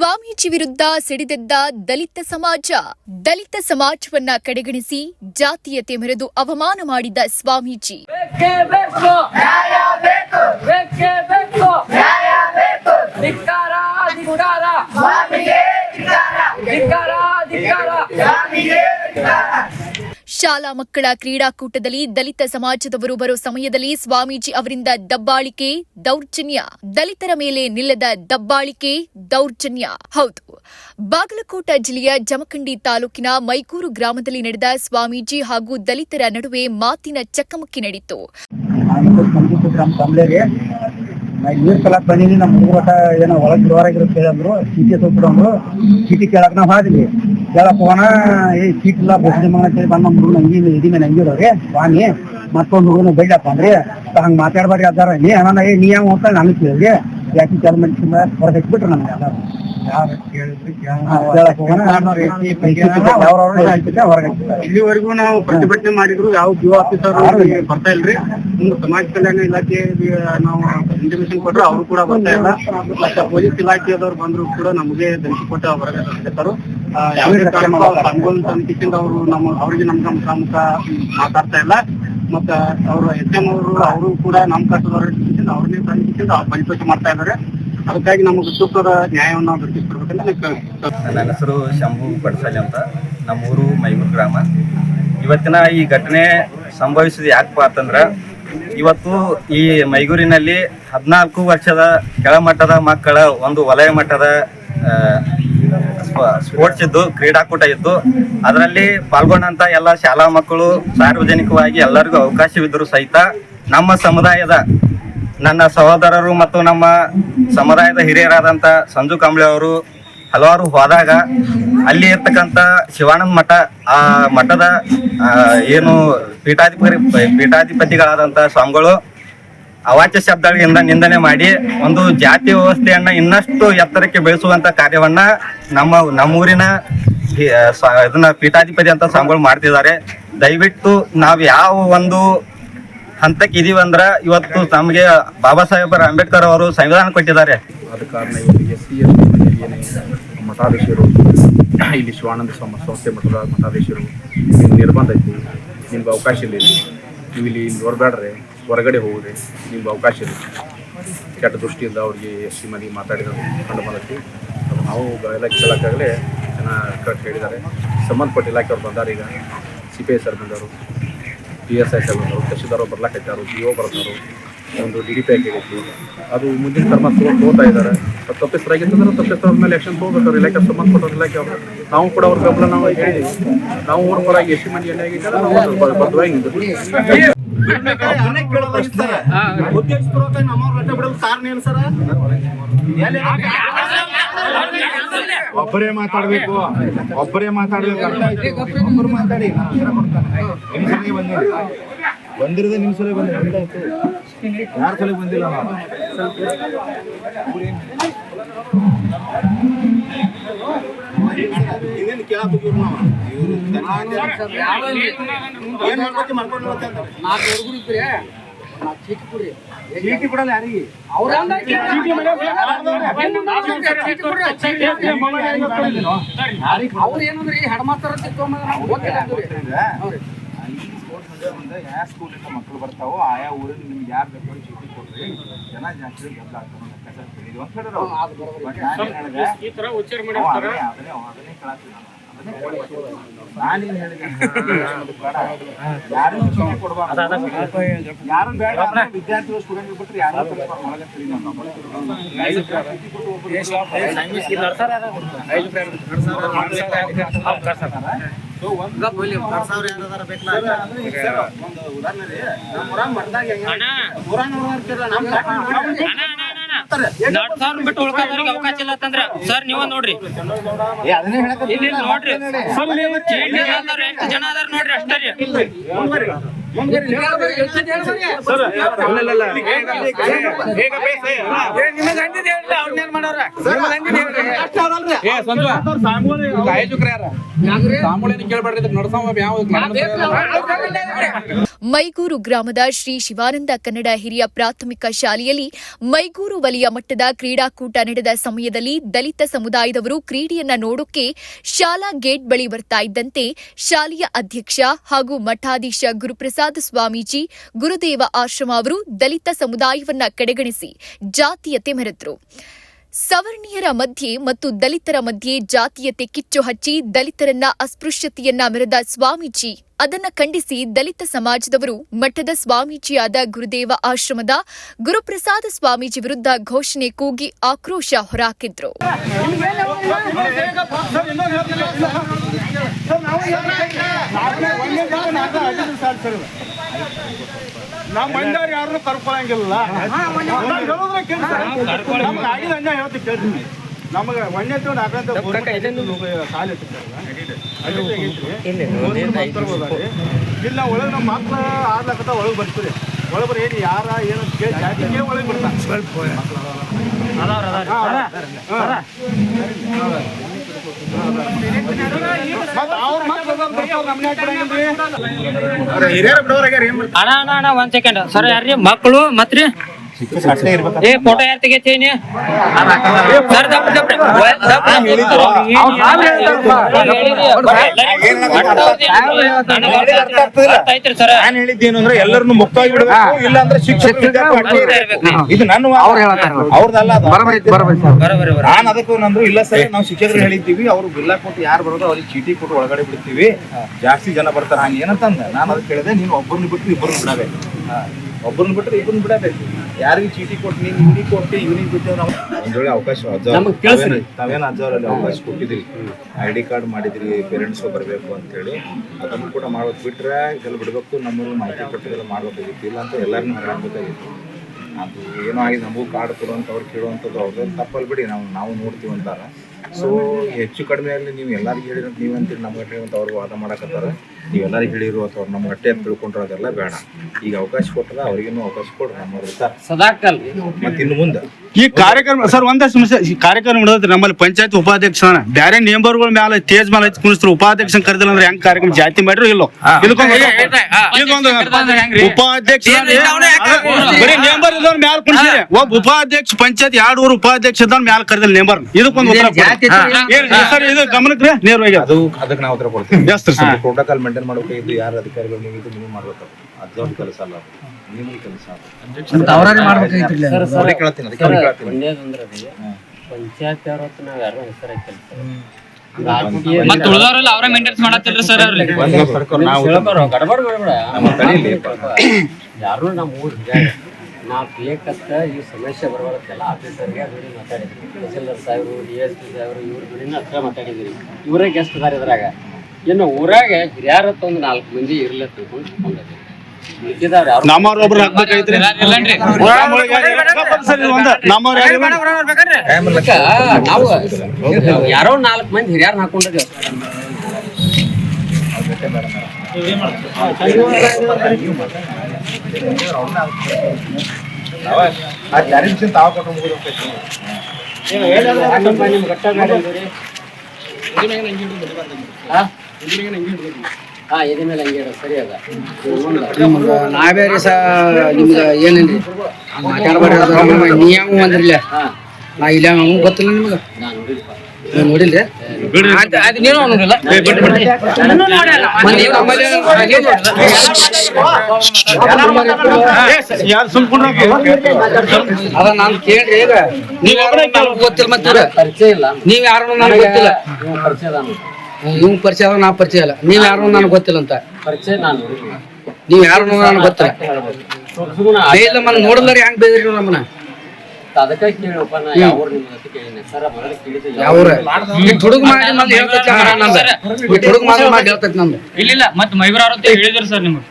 ಸ್ವಾಮೀಜಿ ವಿರುದ್ಧ ಸಿಡಿದೆದ್ದ ದಲಿತ ಸಮಾಜ ದಲಿತ ಸಮಾಜವನ್ನ ಕಡೆಗಣಿಸಿ ಜಾತೀಯತೆ ಮೆರೆದು ಅವಮಾನ ಮಾಡಿದ ಸ್ವಾಮೀಜಿ. ಶಾಲಾ ಮಕ್ಕಳ ಕ್ರೀಡಾಕೂಟದಲ್ಲಿ ದಲಿತ ಸಮಾಜದವರು ಬರೋ ಸಮಯದಲ್ಲಿ ಸ್ವಾಮೀಜಿ ಅವರಿಂದ ದಬ್ಬಾಳಿಕೆ, ದೌರ್ಜನ್ಯ. ದಲಿತರ ಮೇಲೆ ನಿಲ್ಲದ ದಬ್ಬಾಳಿಕೆ, ದೌರ್ಜನ್ಯ. ಹೌದು. ಬಾಗಲಕೋಟ ಜಿಲ್ಲೆಯ ಜಮಖಂಡಿ ತಾಲೂಕಿನ ಮೈಕೂರು ಗ್ರಾಮದಲ್ಲಿ ನಡೆದ ಸ್ವಾಮೀಜಿ ಹಾಗೂ ದಲಿತರ ನಡುವೆ ಮಾತಿನ ಚಕಮಕಿ ನಡೆಯಿತು. ಹೋಗೋಣ ಏ ಸೀಟ್ ಇಲ್ಲ ಬಸ್ ಮಾಡಿ ಅಂತೇಳಿ ಬಂದ್ ನಮ್ಮ ಹುಡುಗನ ಅಂಗಿ ಇದಿ ಮೇಲೆ ಹಂಗಿರೋರಿ ಸ್ವಾಮಿ ಮತ್ತೊಂದು ಹುಡುಗನ ಬೆಳ್ಳಪ್ಪ ಅಂದ್ರಿ ಹಂಗ ಮಾತಾಡ್ಬಾರ್ರಿ ಅದಾರ. ನೀ ಅಣ್ಣ ಏ ನೀ ಯಾವ ಅಂತ ನಾನು ಕೇಳಿದ್ರಿ ಯಾಕೆ ಮನುಷ್ಯನ ಹೊರಗೆ ಹಚ್ಬಿಟ್ರು ನಮ್ಗೆ ಅದಾರ ಇಲ್ಲಿವರೆಗೂ ನಾವು ಪ್ರತಿಭಟನೆ ಮಾಡಿದ್ರು ಯಾವ ಜಿಯೋ ಆಫೀಸರ್ ಬರ್ತಾ ಇಲ್ರಿ. ಸಮಾಜ ಕಲ್ಯಾಣ ಇಲಾಖೆ ನಾವು ಇಂಟಿಮೇಷನ್ ಕೊಟ್ರು ಅವರು ಕೂಡ ಬರ್ತಾ ಇಲ್ಲ. ಮತ್ತೆ ಪೊಲೀಸ್ ಇಲಾಖೆಯದವ್ರು ಬಂದ್ರು ಕೂಡ ನಮಗೆ ಧಮಕಿ ಕೊಟ್ಟು ಹೊರಗೆ ಸಂಗೋಲ್ ಸಮಿತಿಯಿಂದ ಅವರು ನಮ್ಮ ಅವರಿಗೆ ನಮ್ಗೆ ನಮ್ಮ ಪ್ರಮುಖ ಮಾತಾಡ್ತಾ ಇಲ್ಲ. ಮತ್ತ ಅವರು ಎಸ್ ಎಂ ಅವರು ಅವರು ಕೂಡ ನಮ್ಮ ಕಟ್ಟದವ್ರ ಅವ್ರನ್ನೇ ತಂದಿಸಿಂದ ಪರಿಶೋಧನೆ ಮಾಡ್ತಾ ಇದ್ದಾರೆ. ಅದಕ್ಕಾಗಿ ನಮಗೆ ಸೂಕ್ತದ ನ್ಯಾಯವನ್ನು ದೊರಕಿಸ್ಕೊಡ್ಬೇಕಂತ. ನನ್ನ ಹೆಸರು ಶಂಭು ಬಡಸಲಿ ಅಂತ. ನಮ್ಮೂರು ಮೈಗೂರು ಗ್ರಾಮ. ಇವತ್ತಿನ ಈ ಘಟನೆ ಸಂಭವಿಸಿದ ಯಾಕಪ್ಪ ಅಂತಂದ್ರ ಇವತ್ತು ಈ ಮೈಗೂರಿನಲ್ಲಿ ಹದಿನಾಲ್ಕು ವರ್ಷದ ಕೆಳಮಟ್ಟದ ಮಕ್ಕಳ ಒಂದು ವಲಯ ಮಟ್ಟದ ಸ್ಪೋರ್ಟ್ಸ್ ಇದ್ದು ಕ್ರೀಡಾಕೂಟ ಇದ್ದು, ಅದರಲ್ಲಿ ಪಾಲ್ಗೊಂಡಂತ ಎಲ್ಲ ಶಾಲಾ ಮಕ್ಕಳು ಸಾರ್ವಜನಿಕವಾಗಿ ಎಲ್ಲರಿಗೂ ಅವಕಾಶವಿದ್ದರೂ ಸಹಿತ ನಮ್ಮ ಸಮುದಾಯದ ನನ್ನ ಸಹೋದರರು ಮತ್ತು ನಮ್ಮ ಸಮುದಾಯದ ಹಿರಿಯರಾದಂಥ ಸಂಜು ಕಂಬಳಿ ಅವರು ಹಲವಾರು ಹೋದಾಗ ಅಲ್ಲಿ ಇರ್ತಕ್ಕಂಥ ಶಿವಾನಂದ ಮಠ, ಆ ಮಠದ ಏನು ಪೀಠಾಧಿಪತಿ ಪೀಠಾಧಿಪತಿಗಳಾದಂಥ ಸ್ವಾಮಿಗಳು ಅವಾಚ್ಯ ಶಬ್ದಗಳಿಂದ ನಿಂದನೆ ಮಾಡಿ ಒಂದು ಜಾತಿ ವ್ಯವಸ್ಥೆಯನ್ನ ಇನ್ನಷ್ಟು ಎತ್ತರಕ್ಕೆ ಬೆಳೆಸುವಂತ ಕಾರ್ಯವನ್ನ ನಮ್ಮ ನಮ್ಮೂರಿನ ಇದನ್ನ ಪೀಠಾಧಿಪತಿ ಅಂತ ಸ್ವಾಮಿಗಳು ಮಾಡ್ತಿದ್ದಾರೆ. ದಯವಿಟ್ಟು ನಾವು ಯಾವ ಒಂದು ಹಂತಕ್ಕೆ ಇದೀವಿ ಅಂದ್ರ ಇವತ್ತು ನಮಗೆ ಬಾಬಾ ಸಾಹೇಬ್ ಅಂಬೇಡ್ಕರ್ ಅವರು ಸಂವಿಧಾನ ಕೊಟ್ಟಿದ್ದಾರೆ. ಕಾರಣ ಮಠಾಧೀಶರು, ಇಲ್ಲಿ ಶಿವಾನಂದ ಸಂಸ್ಥೆ ಮಠದ ಮಠಾಧೀಶರು ನಿರ್ಬಂಧ ಐತಿ, ನಿಮ್ಗೆ ಅವಕಾಶ ಇಲ್ಲ. ನೀವು ಇಲ್ಲಿ ಹೊರಬೇಡ್ರಿ ಹೊರಗಡೆ ಹೋಗುವುದೇ ನಿಮ್ಗೆ ಅವಕಾಶ ಇದೆ. ಕೆಟ್ಟ ದೃಷ್ಟಿಯಿಂದ ಅವ್ರಿಗೆ ಎಸ್ ಸಿ ಮಂದಿ ಮಾತಾಡಿರೋದು ಕಂಡು ಬಂದೈತಿ ನಾವು ಎಲ್ಲ ಕೇಳೋಕ್ಕಾಗಲೇ ಜನ ಕರೆಕ್ಟ್ ಹೇಳಿದ್ದಾರೆ. ಸಂಬಂಧಪಟ್ಟ ಇಲಾಖೆಯವ್ರು ಬಂದಾರ ಈಗ. ಸಿ ಪಿ ಐ ಸರ್ ಬಂದವರು ಪಿ ಎಸ್ ಐ ಸರ್ ಬಂದರು ತಹಶೀಲ್ದಾರ್ ಬರ್ಲಾಕೈತಾರು ಜಿ ಒ ಬರ್ತಾರು ಒಂದು ಡಿ ಡಿ ಪಿ ಆಗೈತಿ ಅದು ಮುಂದಿನ ಕ್ರಮ ತಗೊಂಡು ಇದ್ದಾರೆ. ಅದು ತಪ್ಪಿಸರಾಗಿತ್ತಂದ್ರೆ ತಪ್ಪಿಸ್ತಾರ ಮೇಲೆ ಎಕ್ಷನ್ ತೊಗೋಬೇಕಾದ್ರೆ ಇಲಾಖೆ ಸಂಬಂಧಪಟ್ಟ ಇಲಾಖೆ ಅವರು. ನಾವು ಕೂಡ ಅವ್ರ ಗಮನ ನಾವು ಹೇಳಿದ್ದೀವಿ ನಾವು ಊರ ಹೊರಗೆ ಎಷ್ಟು ಮಂದಿ ಏನು ನಿಂತಿದ್ದೀವಿ. ಒಬ್ಬರೇ ಮಾತಾಡ್ಬೇಕು ಒಬ್ಬರೇ ಮಾತಾಡ್ಬೇಕು. ಒಬ್ಬರು ಮಾತಾಡಿ ನಿಮ್ ಸಲಹೆ ಬಂದಿಲ್ಲ ಬಂದಿರೋದೇ ನಿಮ್ ಸಲಹೆ ಬಂದಿಲ್ಲ ಯಾರ ಸಲ ಬಂದಿಲ್ಲ ನಾವು? ಇನ್ನೇನು ಕೇಳಕ್ ಹೋಗಿವ್ರು ನಾವು ಇವರು ಏನ್ ಮಾಡ್ಬೇಕು ಮಾಡ್ಕೊಂಡು ಹೋಗ್ತಾ ಇದ್ದಾರೆ. ಚೀಟಿ ಕೊಡಲ್ಲ ಯಾರಿಗೆ? ಅವ್ರು ಏನಂದ್ರೆ ಈ ಹೆಣ್ಮಕ್ಳ ಮಂಡ್ಯ ಮುಂದೆ ಯಾವ ಸ್ಕೂಲಿಂದ ಮಕ್ಕಳು ಬರ್ತಾವೋ ಆಯಾ ಊರಿನ ನಿಮ್ಗೆ ಯಾರು ಬೇಕು ಚೀಟಿ ಕೊಡ್ರಿ ಜನ ಜಾಸ್ತಿ ಗದ್ದಲ ಆಗ್ತಾವೆ ಅನ್ನೋ ಲೆಕ್ಕಾಚಾರ ಕೇಳಿದ್ವಿ ಅಂತ ಹೇಳಿದ್ರು ಅವ್ರು. ಬಟ್ ನಾನೇನ್ ಹೇಳ್ದೆ? ಅವ ಅದನ್ನೇ- ಅದನ್ನೇ ಅದನ್ನೇ ಕೇಳಾತ್ತೀನಿ ನಾನು. ಅದನ್ನೇ ಕೇಳಾತ್ತೀನಿ. ನಾನೇನ್ ಹೇಳಿದೆ ಅನ್ನೋದು ಬೇಡ. ಯಾರಿಗೂ ಚೀಟಿ ಕೊಡ್ಬಾರ್ದು. ಯಾರು ಬೇಡ ಅಂದ್ರೆ ವಿದ್ಯಾರ್ಥಿಗಳು ಸ್ಟೂಡೆಂಟ್ ಬಿಟ್ರೆ ಯಾರು ಕಳಿಸ್ಬಾರ್ದು ಒಳಗೆ ಸರಿ ನಾವು ಬಿಟ್ಟು ಉಳ್ಕೋದವ್ರಿಗೆ ಅವಕಾಶ ಇಲ್ಲ ಅಂತಂದ್ರ. ಸರ್ ನೀವ ನೋಡ್ರಿ. ಇಲ್ಲಿ ನೋಡ್ರಿ. ಎಷ್ಟು ಜನ ಅದಾರ ನೋಡ್ರಿ ಅಷ್ಟೇ ರೀ. ಮೈಗೂರು ಗ್ರಾಮದ ಶ್ರೀ ಶಿವಾನಂದ ಕನ್ನಡ ಹಿರಿಯ ಪ್ರಾಥಮಿಕ ಶಾಲೆಯಲ್ಲಿ ಮೈಗೂರು ವಲಯ ಮಟ್ಟದ ಕ್ರೀಡಾಕೂಟ ನಡೆದ ಸಮಯದಲ್ಲಿ ದಲಿತ ಸಮುದಾಯದವರು ಕ್ರೀಡೆಯನ್ನ ನೋಡೋಕೆ ಶಾಲಾ ಗೇಟ್ ಬಳಿ ಬರ್ತಾ ಇದ್ದಂತೆ ಶಾಲೆಯ ಅಧ್ಯಕ್ಷ ಹಾಗೂ ಮಠಾಧೀಶ ಗುರುಪ್ರಸಾದ್ ಸ್ವಾಮೀಜಿ, ಗುರುದೇವ ಆಶ್ರಮ ಅವರು ದಲಿತ ಸಮುದಾಯವನ್ನ ಕಡೆಗಣಿಸಿ ಜಾತೀಯತೆ ಮೆರೆದ್ರು. ಸವರ್ಣೀಯರ ಮಧ್ಯೆ ಮತ್ತು ದಲಿತರ ಮಧ್ಯೆ ಜಾತೀಯತೆ ಕಿಚ್ಚು ಹಚ್ಚಿ ದಲಿತರನ್ನ ಅಸ್ಪೃಶ್ಯತೆಯನ್ನ ಮೆರೆದ ಸ್ವಾಮೀಜಿ, ಅದನ್ನ ಖಂಡಿಸಿ ದಲಿತ ಸಮಾಜದವರು ಮಠದ ಸ್ವಾಮೀಜಿಯಾದ ಗುರುದೇವ ಆಶ್ರಮದ ಗುರುಪ್ರಸಾದ ಸ್ವಾಮೀಜಿ ವಿರುದ್ಧ ಘೋಷಣೆ ಕೂಗಿ ಆಕ್ರೋಶ ಹೊರಹಾಕಿದ್ರು ನಮ್ಮ ಮಂಡ್ಯವ್ರು ಯಾರನ್ನು ಕರ್ಕೊಳಂಗಿಲ್ಲ. ನಮ್ಗೆ ಆಗಿದ ಹಂಗ ಹೇಳ್ತೀವಿ ಕೇಳ್ರಿ ನಮಗೆ ಒಂದೇ ಹಾಕಂತ ಸಾಲ ಇಲ್ಲ ಒಳಗೆ ನಮ್ಮ ಮಕ್ಳು ಆಡ್ಲಕತ್ತ ಒಳಗೆ ಬರ್ತೀರಿ. ಒಳಗೆ ಬರ ಏನು ಯಾರ ಏನು ಕೇಳಿ ಒಳಗೆ ಬರ್ತಾರೆ? ಅಣ್ಣ ಅಣ್ಣ ಅಣ್ಣ ಒಂದ್ ಸೆಕೆಂಡ್ ಸರ್ ಯಾರ್ರಿ? ಮಕ್ಕಳು ಮತ್ರಿ ಏ ಫೋಟೋ ಯಾರ್ ತೆಗಿತೀನಿ ಸರ್ ದಪ್ಪ ದಪ್ಪ ಸರ್ ನಾನು ಹೇಳಿದ್ದೇನು ಅಂದ್ರೆ ಎಲ್ಲರನ್ನು ಮುಕ್ತವಾಗಿ ಬಿಡಬೇಕು ಇಲ್ಲ ಅಂದ್ರೆ ಇದು ನಾನು ಅದಕ್ಕೂ ನಂದ್ರು ಇಲ್ಲ ಸರ್ ನಾವು ಶಿಕ್ಷಕರು ಹೇಳಿದ್ದೀವಿ ಅವ್ರು ಬಿಲ್ಲ ಕೊಟ್ಟು ಯಾರು ಬರೋದು ಅವ್ರಿಗೆ ಚೀಟಿ ಕೊಟ್ಟು ಒಳಗಡೆ ಬಿಡ್ತೀವಿ ಜಾಸ್ತಿ ಜನ ಬರ್ತಾರೆ ಹಂಗೆ ಏನಂತಂದ ನಾನು ಅದಕ್ಕೆ ಹೇಳಿದೆ ನೀನು ಒಬ್ಬರನ್ನ ಬಿಟ್ಟು ಇಬ್ಬರನ್ನ ಬಿಡಬೇಕು ಒಬ್ಬರನ್ನ ಬಿಟ್ಟರೆ ಇಬ್ಬರನ್ನ ಬಿಡಬೇಕು ಯಾರಿಗೆ ಚೀಟಿ ಕೊಟ್ಟು ನೀನು ಇವ್ನಿಗೆ ಕೊಟ್ಟು ಇವ್ನಿಗೆ ಬಿಟ್ಟು ನಾವು ಒಂದ್ ವೇಳೆ ಅವಕಾಶ ತಾವೇನು ಅಜ್ಜವರಲ್ಲಿ ಅವಕಾಶ ಕೊಟ್ಟಿದ್ರಿ ಐ ಡಿ ಕಾರ್ಡ್ ಮಾಡಿದ್ರಿ ಪೇರೆಂಟ್ಸ್ ಬರಬೇಕು ಅಂತೇಳಿ. ಅದನ್ನು ಕೂಡ ಮಾಡೋದು ಬಿಟ್ರೆ ಇದೆಲ್ಲ ಬಿಡಬೇಕು ನಮ್ಮನ್ನು ಮಾಹಿತಿ ಕೊಟ್ಟಿದ್ದೆಲ್ಲ ಮಾಡ್ಬೇಕಾಗಿತ್ತು ಇಲ್ಲ ಅಂತ ಎಲ್ಲರನ್ನೂ ಹರಾಡ್ಬೇಕಾಗಿತ್ತು ಅದು ಏನೋ ಆಗಿದೆ ನಮಗೂ ಕಾರ್ಡ್ ಕೊಡುವಂಥವ್ರು ಕೇಳುವಂಥದ್ದು ಅವ್ರದ್ದು ತಪ್ಪಲ್ಲಿ ಬಿಡಿ ನಾವು ನಾವು ನೋಡ್ತೀವಿ ಅಂತಾರೆ. ಸೊ ಹೆಚ್ಚು ಕಡಿಮೆ ಆಗಲಿ ನೀವು ಎಲ್ಲರಿಗೂ ಹೇಳಿರೋ ನೀವು ಅಂತೀರಿ ನಮ್ಮ ಗಟ್ಟೆ ಅಂತ ಅವ್ರು ವಾದ ಮಾಡಕತ್ತಾರ. ನೀವು ಎಲ್ಲರಿಗೂ ಹೇಳಿರೋ ಅಥವಾ ನಮ್ಮ ಗಟ್ಟೆ ಅಂತ ತಿಳ್ಕೊಂಡ್ರೆ ಅದೆಲ್ಲ ಬೇಡ. ಈಗ ಅವಕಾಶ ಕೊಟ್ಟದ ಅವ್ರಿಗೇನು ಅವಕಾಶ ಕೊಡ್ರಿ ನಮ್ಮ ಸದಾಕಲ್. ಮತ್ತೆ ಇನ್ನು ಮುಂದೆ. ಈ ಕಾರ್ಯಕ್ರಮ ಸರ್ ಒಂದೇ ಸಮಸ್ಯೆ. ಈ ಕಾರ್ಯಕ್ರಮ ನಡೆದ್ರಿ ನಮ್ಮಲ್ಲಿ ಪಂಚಾಯತ್ ಉಪಾಧ್ಯಕ್ಷ ಬೇರೆ ನೇಂಬರ್ಗಳ ಮೇಲೆ ತೇಜ್ ಮೇಲೆ ಹಚ್ಚಿ ಕುಣಿಸ್ತಾರೆ. ಉಪಾಧ್ಯಕ್ಷ ಕರೆದಿಲ್ಲ ಅಂದ್ರೆ ಹೆಂಗ್ ಕಾರ್ಯಕ್ರಮ ಜಾತಿ ಮಾಡ್ರು ಇಲ್ಲೋ? ಇದಕ್ಕೊಂದು ಉಪಾಧ್ಯಕ್ಷ ಬರೀ ನೇಂಬರ್ ಇದ್ದವ್ರ ಮ್ಯಾಲ ಒಬ್ಬ ಉಪಾಧ್ಯಕ್ಷ ಪಂಚಾಯತ್ ಎರಡು ಊರು ಉಪಾಧ್ಯಕ್ಷ ಇದ್ದವ್ರ ಮ್ಯಾಲ ಕರೆದಿಲ್ಲ ನೇಂಬರ್ ಇದಕ್ಕೊಂದು ಉತ್ತರ ಸರ್ ಇದು ಗಮನಕ್ಕೆ ನೇರವಾಗಿ ಅದು. ಅದಕ್ಕೆ ನಾವು ಉತ್ತರ ಕೊಡ್ತೀವಿ. ಜಾಸ್ತಿ ಸರ್. ಪ್ರೋಟೋಕಾಲ್ ಮೇಂಟೈನ್ ಮಾಡಬೇಕಾಗಿದ್ದು ಯಾರು ಅಧಿಕಾರಿಗಳು ನೀವು ಇದು ನೀವು ಮಾಡಬೇಕು. ಅಜ್ಜವ್ರ ಕೆಲಸ ಅಲ್ಲ ನಿಮ್ಮ ಕೆಲಸ ಮಾಡ್ಬೇಕಾಗಿತ್ತು ಅವ್ರಿಗೆ ಕೇಳ್ತೀನಿ ಅದಕ್ಕೆ ಕೇಳ್ತೀನಿ. ಪಂಚಾಯತ್ ಅವ್ರ ನಾವ್ ಯಾರು ಹೆಸರು ಉಳ್ದವ್ರೆಲ್ಲ ಅವ್ರ ಮೇಂಟೆನ್ಸ್ ಮಾಡತ್ತಿಲ್ರಿ ಸರ್. ಯಾರು ನಮ್ಮ ಊರ್. ನಾವ್ ಬೇಕಂತ ಈ ಸಮಸ್ಯೆ ಬರಬಾರದಲ್ಲ ಆಫೀಸರ್ಗೆ ಅದ್ರ ಮಾತಾಡಿದ್ರಿ ತಹಸೀಲ್ದಾರ್ ಸಾಹೇಬರು ಡಿ ಎಸ್ ಪಿ ಸಾಹೇಬರು ಇವ್ರ ಗುರಿನ ಹತ್ರ ಮಾತಾಡಿದ್ರಿ ಇವರೇ ಗೆಸ್ಟ್ ಅದಾರ ಇದ್ರಾಗ ಇನ್ನು ಊರಾಗ ಹಿರಿಯರ ಒಂದು ನಾಲ್ಕು ಮಂದಿ ಇರ್ಲಿ ತಿಳ್ಕೊಂಡು ಯಾರೋ ನಾಲ್ಕು ಮಂದಿ ಹಾಕ್ಬೇಕಾಗಿತ್ರಿ ಇಲ್ಲನ್ರಿ ನಮ್ಮವ್ರ ಅದಕ್ಕ ನಾವು ಯಾರೋ ನಾಲ್ಕು ಮಂದಿ ಹಿರಿಯರ್ನ ಹಾಕೊಂಡಿದ್ದೇವೆ ಆ ಕ್ಲಾರಿಫಿಕೇಶನ್ ತಾವ ಕೊಟ್ಟು ಅಂದ್ರಿ? ಹಾ? ಹಾ ಎದೆ ಮೇಲೆ ಹಂಗೆ ಇಡು, ಸರಿ ಅದ ನಿಮ್ಗೆ ನಾವೇರಿ ಸ ನಿಮ್ಗೆ ಏನೇನ್ರಿ ಮಾತಾಡ್ಬೇಡ್ರಿ ನೀವು ಅಂದ್ರಿಲ್ಲ ಹಾ. ನಾ ಇಲ್ಲ ಗೊತ್ತಿಲ್ಲ ನಿಮ್ಗೆ. ನಾನು ನೀವು ನೋಡಿಲ್ರಿ. ನೀನು ನೋಡಿಲ್ಲ. ಅದ ನಾನು ಕೇಳ್ರಿ ಈಗ. ನೀವ್ ಗೊತ್ತಿಲ್ಲ ಮತ್ತೆ ಇಲ್ಲ ನೀವ್ ಯಾರು ನನಗೆ ಗೊತ್ತಿಲ್ಲ? ಇವ್ ಪರಿಚಯ ಅದ ನಾ ಪರಿಚಯ ಇಲ್ಲ. ನೀವ್ ಯಾರು ನನಗೆ ಗೊತ್ತಿಲ್ಲ ಅಂತ. ನೀವ್ ಯಾರು ನನಗೆ ಗೊತ್ತಿಲ್ಲ? ನೋಡಲ್ಲ ಮನ ನೋಡಿದ್ರೆ ಹೆಂಗ್ ಬೇದ್ರಿ ನಮ್ಮನ್ನ? ಅದಕ್ಕೆ ಕೇಳಪ್ಪ ನಾ ಯಾವ ಕೇಳಿನಿ ಸರ್ ಮೊದಲು ಕೇಳಿದ್ದೆ. ಯಾವ ಯಾವ್ರ? ಈ ಹುಡುಗ ಮಾಡಿ ಮಾಡಿ ಹೇಳ್ತೈತಿ ನಂದು. ಈ ಹುಡುಗ ಮಾಡಿ ಮಾಡಿ ಹೇಳ್ತೈತಿ ನಂದು. ಇಲ್ಲ ಮತ್ ಮೈಬರ್ ಅವ್ರ ಹೇಳಿದ್ರಿ ಸರ್ ನಿಮ್ಗೆ.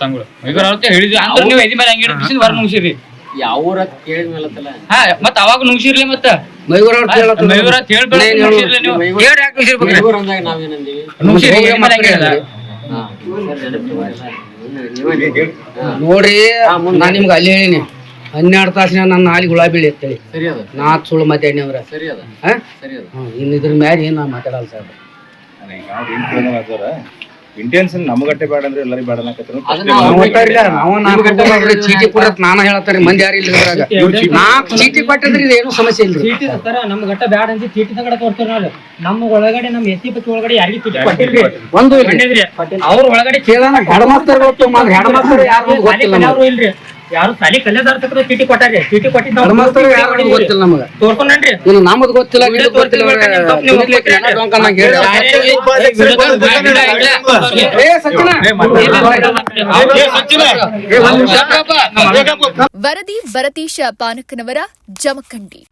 ಸಂಗಳು. ಮೈಬರ್ ಅವ್ರ ಹೇಳಿದ್ರಿ ಅಂದ್ರೆ ನೀವು ಎದಿ ಮೇಲೆ ಹಂಗೆ ಬಿಸಿದ್ ಹೊರ ನುಗ್ಸಿರಿ ಯಾವ ಊರ ಕೇಳಿದ ಮೇಲತ್ತಲ್ಲ? ಹಾ ಮತ್ ಅವಾಗ ನುಗ್ಸಿರ್ಲಿ ಮತ್ತ. ಮೈಗೂರ ಕೇಳತ್ತ ಮೈಬರ್ ಅಂತ ಹೇಳ್ಬೇಡ ನುಗ್ಸಿರ್ಲಿ ನೀವು. ಹೇಳ್ ಯಾಕೆ ನುಗ್ಸಿರ್ಬೇಕ್ರಿ? ಇವ್ರು ಅಂದಾಗ ನಾವೇನಂದೀವಿ ನುಗ್ಸಿರಿ ಎದಿ ಮೇಲೆ ಹಂಗೆ ಹೇಳಿದ. ಹಾ ಸರ್ ನೆನಪು ನೀವೇ ಹೇಳಿ. ನೋಡ್ರಿ ಹಾ, ಮುಂದೆ. ನಾ ನಿಮ್ಗೆ ಅಲ್ಲಿ ಹೇಳಿನಿ. ಹನ್ನೆರಡು ತಾಸಿನ ನನ್ನ ಹಾಲಿ ಹುಳ ಬೀಳಿ ಅಂತೇಳಿ ಸರಿ ಅದ. ನಾ ಸುಳ್ಳು ಮಾತಾಡಿನವ್ರ ಸರಿ ಅದ. ಹಾ ಸರಿ ಅದ. ಹ್ಮ್, ಇನ್ನು ಇದ್ರ ಮ್ಯಾಲೆ ಏನ್ ನಾ ಮಾತಾಡಲ್ಲ ಸರ್ ಇಂಟೆನ್ಷನ್ ನಮಗಟ್ಟೆ ಬೇಡ ಅಂದ್ರೆ ಎಲ್ಲರಿಗೂ ಬೇಡ ಅನ್ನಕತ್ತರ? ನಾಲ್ಕು ಚೀಟಿ ಕೊಡತ್ ನಾನ ಹೇಳತ್ತಾರಿ ಮಂದಿ ಯಾರು ಇಲ್ಲ ಇದ್ರಾಗ? ನಾಲ್ಕು ಚೀಟಿ ಕೊಟ್ಟಿದ್ರಿ ಏನು ಸಮಸ್ಯೆ ಇಲ್ಲ ಚೀಟಿ ಸರ ನಮ್ ಗಟ್ಟ ಬ್ಯಾಡ ಅಂತ ಚೀಟಿ ತಗಡ ನಾವು. ನಮ್ಮ ಒಳಗಡೆ ನಮ್ಮ ಎಸ್ ಸಿ ಪತಿ ಒಳಗಡೆ ಯಾರಿಗೂ ಚೀಟಿ ಒಂದು ಅವ್ರ ಒಳಗಡೆ ಕೇಳೋಣ ಹೆಣ್ಮಕ್ಳು ಹೆಣ್ಮಕ್ಳು ಯಾರು ಗೊತ್ತಿಲ್ಲ. ಇಲ್ರಿ. ಯಾರು ಸಾಲಿ ಕಲ್ಯಾದಾರ ತಕ್ಕ ಚೀಟಿ ಕೊಟ್ಟಾರಿ ಚೀಟಿ ಕೊಟ್ಟಿದ್ದ ನಾವು ಹೆಣ್ಮಕ್ಳು ಯಾರು ಗೊತ್ತಿಲ್ಲ ನಮಗ ತೋರ್ಕೊಂಡ್ರಿ ಇನ್ನು ನಮ್ದು ಗೊತ್ತಿಲ್ಲ ನೀವು ನಿಮ್ದು ಗೊತ್ತಿಲ್ಲ ವರದಿ ಭರತೀಶ ಪಾನಕನವರ ಜಮಖಂಡಿ